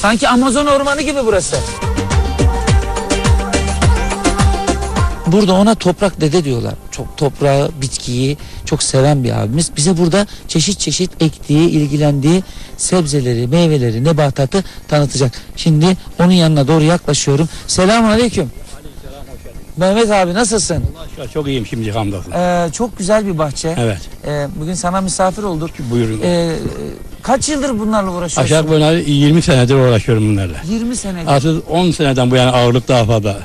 Sanki Amazon ormanı gibi burası. Burada ona toprak dede diyorlar. Çok toprağı, bitkiyi çok seven bir abimiz. Bize burada çeşit çeşit ektiği, ilgilendiği sebzeleri, meyveleri, nebatatı tanıtacak. Şimdi onun yanına doğru yaklaşıyorum. Selamun aleyküm. Mehmet abi nasılsın? Aşağı çok iyiyim şimdi hamdolsun. Ee, çok güzel bir bahçe. Evet. Ee, bugün sana misafir olduk. Buyurun. Ee, kaç yıldır bunlarla uğraşıyorsun? Aşağı yukarı 20 senedir uğraşıyorum bunlarla. 20 senedir. Artık 10 seneden bu yana ağırlık daha fazla.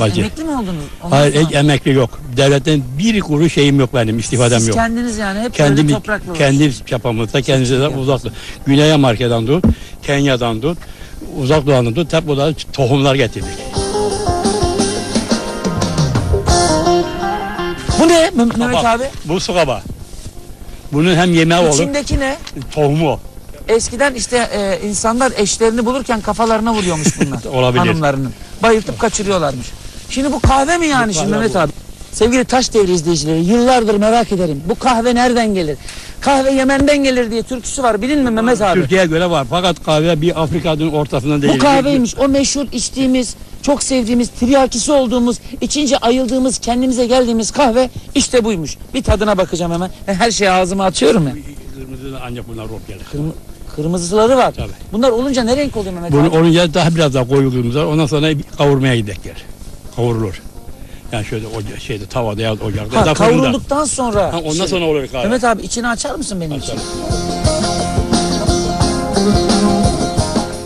Bacı. Emekli mi oldunuz? Ondan Hayır sonra- ek- emekli yok. Devletten bir kuruş şeyim yok benim istifadem Siz yok. kendiniz yani hep Kendim böyle toprakla kendi çapamızda kendimizden uzak. Güney Amerika'dan tut, Kenya'dan tut, uzak doğandan tut hep burada tohumlar getirdik. Bu ne Meh- Mehmet abi? Bu su kaba. Bunun hem yemeği olur, İçindeki ne? tohumu o. Eskiden işte e, insanlar eşlerini bulurken kafalarına vuruyormuş bunlar. Olabilir. Hanımlarının. Bayıltıp kaçırıyorlarmış. Şimdi bu kahve mi yani Bu şimdi Mehmet abi? Sevgili Taş Devri izleyicileri yıllardır merak ederim. Bu kahve nereden gelir? Kahve Yemen'den gelir diye türküsü var bilin mi Mehmet abi? Türkiye'ye göre var fakat kahve bir Afrika'nın ortasında değil. Bu kahveymiş o meşhur içtiğimiz, çok sevdiğimiz, tiryakisi olduğumuz, içince ayıldığımız, kendimize geldiğimiz kahve işte buymuş. Bir tadına bakacağım hemen. Her şeyi ağzıma atıyorum ya. Kırmızı ancak bunlar rop gelir. Kırmı- kırmızıları var. Tabii. Bunlar olunca ne renk oluyor Mehmet Bunu abi? olunca daha biraz daha koyu kırmızı. Ondan sonra kavurmaya gidecekler. Kavurulur. Yani şöyle oca, şeyde tavada ya da ocakta Ha, da fırında. kavrulduktan sonra. Ha, ondan Şimdi- sonra olur kahve. Mehmet abi içini açar mısın benim için? Açarım.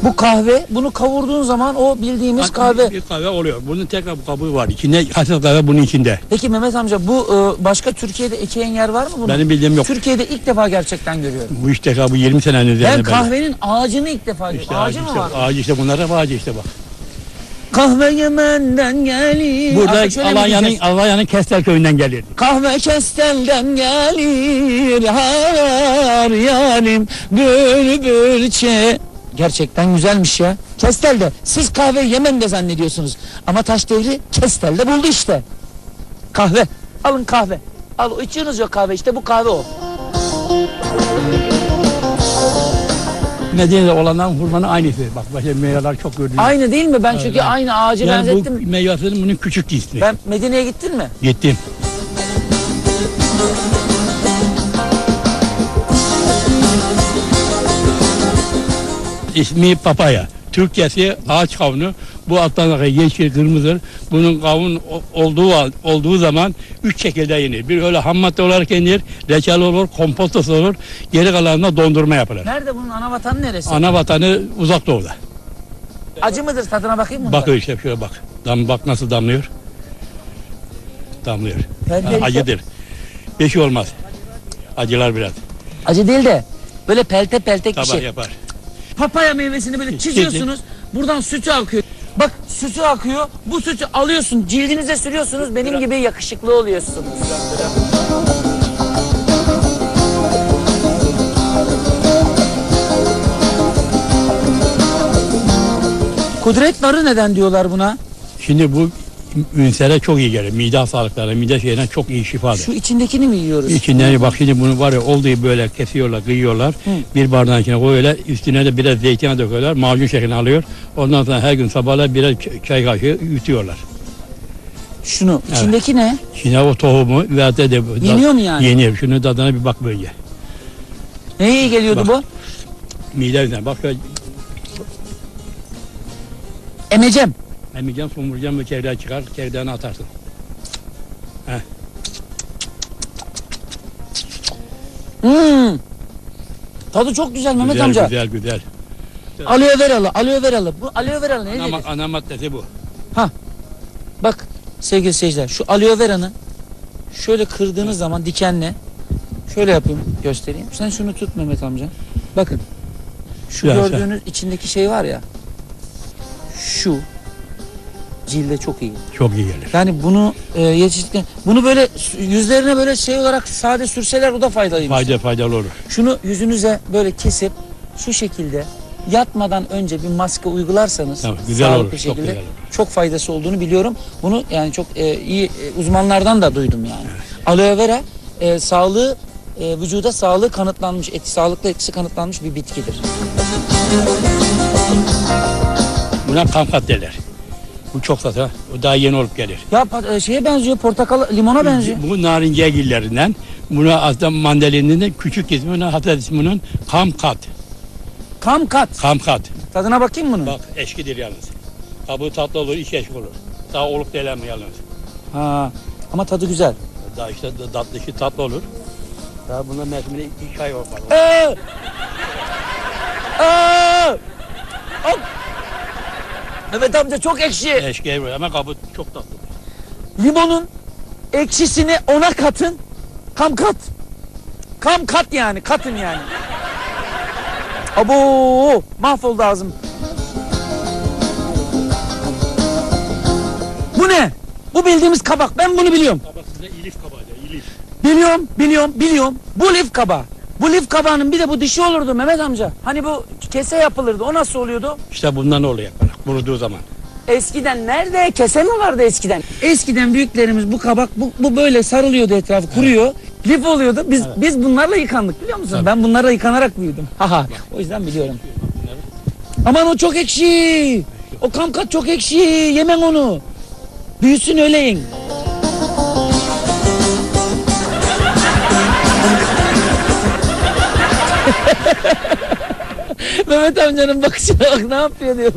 Bu kahve, bunu kavurduğun zaman o bildiğimiz kahve. Bir kahve oluyor. Bunun tekrar bu kabuğu var. İçinde hasıl kahve bunun içinde. Peki Mehmet amca bu e, başka Türkiye'de ekeyen yer var mı bunun? Benim bildiğim yok. Türkiye'de ilk defa gerçekten görüyorum. Bu işte bu 20 senenin üzerinde. Ben kahvenin ağacını ilk defa görüyorum. İşte Ağacı ağacı, mı işte, var? ağacı işte bunlar hep ağacı işte bak. Kahve Yemen'den gelir. Burada Alanya'nın? Alanya'nın Kestel köyünden gelir. Kahve kestelden gelir har yarim bülbül çe. Gerçekten güzelmiş ya. Kestel'de. Siz kahve Yemen'de zannediyorsunuz. Ama taş devri Kestel'de buldu işte. Kahve. Alın kahve. Al içiyorsunuz yok kahve işte bu kahve o. Medine'de olanların hurmanın aynısı. Bak başka meyveler çok gördüm. Aynı değil mi? Ben çünkü Evet. aynı ağacı yani benzettim. bu meyvelerin bunun küçük ismi. Ben Medine'ye gittin mi? Gittim. İsmi papaya. Türkçesi ağaç kavunu. Bu alttan yeşil, kırmızı. Bunun kavun olduğu olduğu zaman üç şekilde yenir. Bir öyle ham madde olarak yenir, reçel olur, kompostosu olur. Geri kalanında dondurma yapılır. Nerede bunun ana vatanı neresi? Ana vatanı uzak doğuda. Acı mıdır? Tadına bakayım mı? Bakıyor işte şöyle bak. Dam, bak nasıl damlıyor. Damlıyor. Ha, acıdır. Beşi olmaz. Acılar biraz. Acı değil de böyle pelte pelte bir şey. yapar. Papaya meyvesini böyle çiziyorsunuz. Buradan sütü akıyor. Bak sütü akıyor. Bu sütü alıyorsun. Cildinize sürüyorsunuz. Benim gibi yakışıklı oluyorsunuz. Kudret narı neden diyorlar buna? Şimdi bu ünsere çok iyi gelir. Mide sağlıklarına, mide şeyine çok iyi şifadır. Şu içindekini mi yiyoruz? İçinden bak şimdi bunu var ya olduğu böyle kesiyorlar, kıyıyorlar. Bir bardağın içine koyuyorlar. Üstüne de biraz zeytin döküyorlar. Macun şeklinde alıyor. Ondan sonra her gün sabahlar biraz ç- çay kaşığı yutuyorlar. Şunu. İçindeki ne? Şimdi o tohumu ve de, de Yeniyor mu yani? Yeniyor. Şunu tadına bir bak böyle. Neye iyi geliyordu Bak. bu? Mide üzerine bak şöyle Emecem. Emeceğim, somuracağım ve çevreğe çıkar. Çevreğini atarsın. Hmm. Tadı çok güzel Mehmet güzel, amca. güzel, güzel. Aloe veralı, aloe veralı. Bu aloe veralı ne Ana, dedi? ana maddesi bu. Bak sevgili seyirciler şu aloe veranı şöyle kırdığınız zaman dikenle şöyle yapayım göstereyim. Sen şunu tut Mehmet amca. Bakın. Şu Ya sen- gördüğünüz içindeki şey var ya. Şu cilde çok iyi. Çok iyi gelir. Yani bunu e, yetiştirken bunu böyle yüzlerine böyle şey olarak sade sürseler o da faydalıymış. Fayda faydalı olur. Şunu yüzünüze böyle kesip şu şekilde yatmadan önce bir maske uygularsanız Tamam, güzel sağlıklı olur, çok şekilde güzel olur. çok faydası olduğunu biliyorum. Bunu yani çok e, iyi e, uzmanlardan da duydum yani. Aloe vera e, sağlığı e, vücuda sağlığı kanıtlanmış, eti, sağlıklı etkisi kanıtlanmış bir bitkidir. Buna kamkat derler. Bu çok sata. O daha yeni olup gelir. Ya e, şeye benziyor, portakal, limona benziyor. Bu narince gillerinden. Buna aslında mandalinin küçük ismi, buna hatta ismi bunun kamkat. Kamkat. Kamkat. Tadına bakayım bunun. Bak eşkidir yalnız. Kabuğu tatlı olur, iç eşki olur. Daha olup delenme yalnız. Ha. Ama tadı güzel. Daha işte tatlı işi tatlı olur. Daha buna mevsiminde iki ay var. Ee! Aa! Hop! Evet amca çok ekşi. Eşki var ama kabuğu çok tatlı. Limonun ekşisini ona katın. Kam kat. Kam kat yani. Katın yani. Abo! Mahvoldu ağzım. Bu ne? Bu bildiğimiz kabak. Ben bunu biliyorum. Kabak size ilif kabağı ilif. Biliyorum, biliyorum, biliyorum. Bu lif kabağı. Bu lif kabağının bir de bu dişi olurdu Mehmet amca. Hani bu kese yapılırdı. O nasıl oluyordu? İşte bundan oluyor kuruduğu zaman. Eskiden nerede? Kese mi vardı eskiden? Eskiden büyüklerimiz bu kabak bu, bu böyle sarılıyordu etrafı kuruyor. Lif oluyordu. Biz biz bunlarla yıkandık biliyor musun? Tabii. Ben bunlarla yıkanarak büyüdüm. Haha. o yüzden biliyorum. Aman o çok ekşi. O kamkat çok ekşi. Yemen onu. Büyüsün öyle yiyin. Mehmet amcanın bakışına bak ne yapıyor diyor.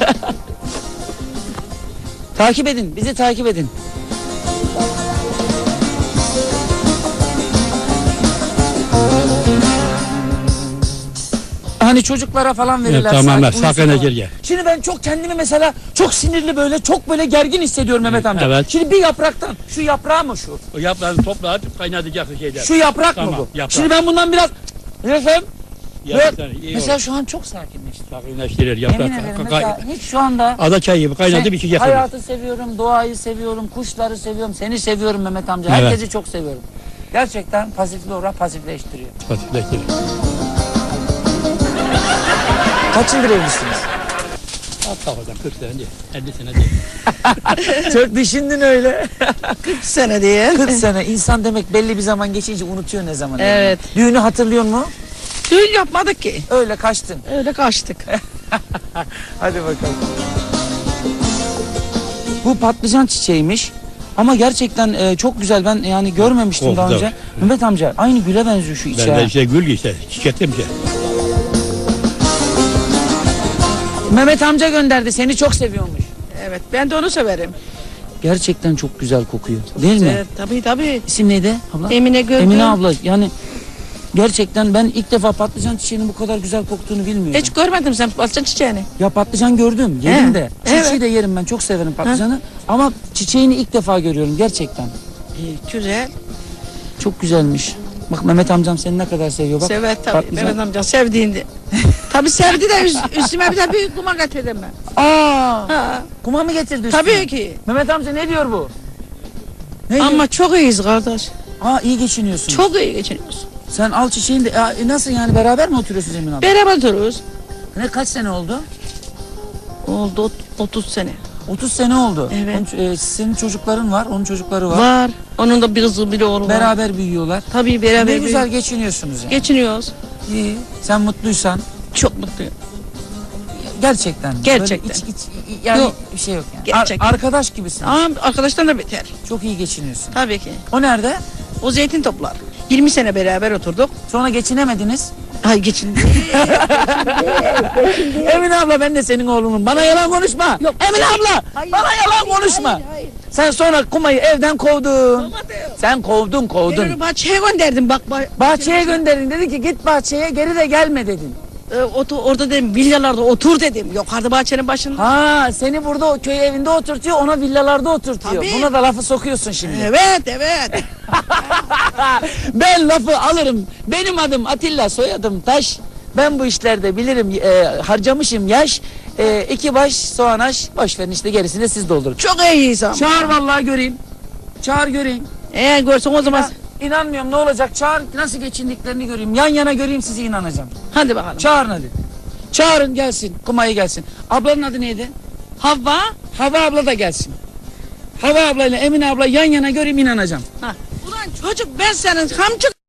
takip edin, bizi takip edin. Hani çocuklara falan verirler. Evet, tamamen, uyusun sakın falan. esirge. Şimdi ben çok kendimi mesela çok sinirli böyle çok böyle gergin hissediyorum Mehmet amca. Evet. Şimdi bir yapraktan şu yaprağı mı şu? O yaprağını toplayıp kaynatacaksın şeyden. Şu yaprak mı Tamam, bu? yaprak. Şimdi ben bundan biraz Efendim? Böyle- mesela şu an çok sakinleştim. Sakinleştirir Yemin yaprak. ederim Ka- mesela hiç şu anda Ada çayı gibi kaynatıp Sen- içeceksin. Hayatı seviyorum, doğayı seviyorum, kuşları seviyorum, seni seviyorum Mehmet amca. Evet. Herkesi çok seviyorum. Gerçekten pasifli olarak pasifleştiriyor. Pasifleştirir. Kaç yıldır evlisiniz? At kafadan 40 sene değil. 50 sene değil. çok düşündün öyle. 40 sene diye. 40 sene. İnsan demek belli bir zaman geçince unutuyor ne zaman. Evet. evlendiğini. Düğünü hatırlıyor mu? Düğün yapmadık ki. Öyle kaçtın. Öyle kaçtık. Hadi bakalım. Bu patlıcan çiçeğiymiş. Ama gerçekten e, çok güzel. Ben yani görmemiştim Çok daha önce. Mehmet amca aynı güle benziyor şu içi. Ben de işte gül işte. Çiçekli bir şey. Mehmet amca gönderdi. Seni çok seviyormuş. evet ben de onu severim. Gerçekten çok güzel kokuyor. Değil mi? Evet, tabii tabii. İsim neydi abla? Emine Gölgün. Emine abla. Yani gerçekten ben ilk defa patlıcan çiçeğinin bu kadar güzel koktuğunu bilmiyordum. Hiç görmedim sen patlıcan çiçeğini. Ya patlıcan gördüm. Yerim He, de. Çiçeği evet. de yerim ben. Çok severim patlıcanı. Ama çiçeğini ilk defa görüyorum gerçekten. İyi, güzel. Çok güzelmiş. Bak Mehmet amcam seni ne kadar seviyor bak. Sever tabii. patlıcan. Mehmet amca sevdiğinde. tabii sevdi de üst- üstüme bir de büyük kuma getirdim ben. Aa! Ha, Kuma mı getirdi üstüne? tabii ki. Mehmet amca ne diyor bu? Ne diyor? Ama çok iyiyiz kardeş. Aa iyi geçiniyorsun. Çok iyi geçiniyoruz. Sen al çiçeğini de e, nasıl yani beraber mi oturuyorsunuz Emin abla? Beraber oturuyoruz. Ne kaç sene oldu? Oldu ot- 30 sene. 30 sene oldu. Evet. Onun, e, senin çocukların var, onun çocukları var. Var. Onun da bir kızı bir oğlu var. Beraber büyüyorlar. Tabii beraber. ne güzel büyüyoruz. geçiniyorsunuz yani. Geçiniyoruz. İyi. Sen mutluysan Çok mutluyum. gerçekten. Gerçekten. Böyle iç, iç, yani Yok. bir şey yok yani. Gerçekten. Ar- arkadaş gibisin. Ama arkadaştan da beter. Çok iyi geçiniyorsun. Tabii ki. O nerede? O zeytin toplar. 20 sene beraber oturduk. Sonra geçinemediniz. Ay geçin. Emine abla ben de senin oğlunum. Bana yalan konuşma. Yok. Emine abla bana yalan konuşma. Sen sonra kumayı evden kovdun. Sen kovdun kovdun. Ben onu bahçeye gönderdim bak. bah- Bahçeye gönderin dedi ki git bahçeye geri de gelme dedin. E, otu, orada dedim villalarda otur dedim. Yukarıda bahçenin başında. Ha seni burada o köy evinde oturtuyor ona villalarda oturtuyor. Tabii. Buna da lafı sokuyorsun şimdi. Evet evet. ben lafı alırım. Benim adım Atilla soyadım Taş. Ben bu işlerde bilirim e, harcamışım yaş. E, iki baş soğan aş. Boş verin işte gerisini siz doldurun. Çok iyiyiz ama. Çağır vallahi göreyim. Çağır göreyim. Eğer görsen o zaman. Ben inanmıyorum ne olacak çağır nasıl geçindiklerini göreyim. Yan yana göreyim sizi inanacağım. Hadi bakalım. Çağırın hadi. Çağırın gelsin kumayı gelsin. Ablanın adı neydi? Havva. Hava abla da gelsin. Hava ablayla Emine abla yan yana göreyim inanacağım. Ha. Ulan çocuk ben senin hamcık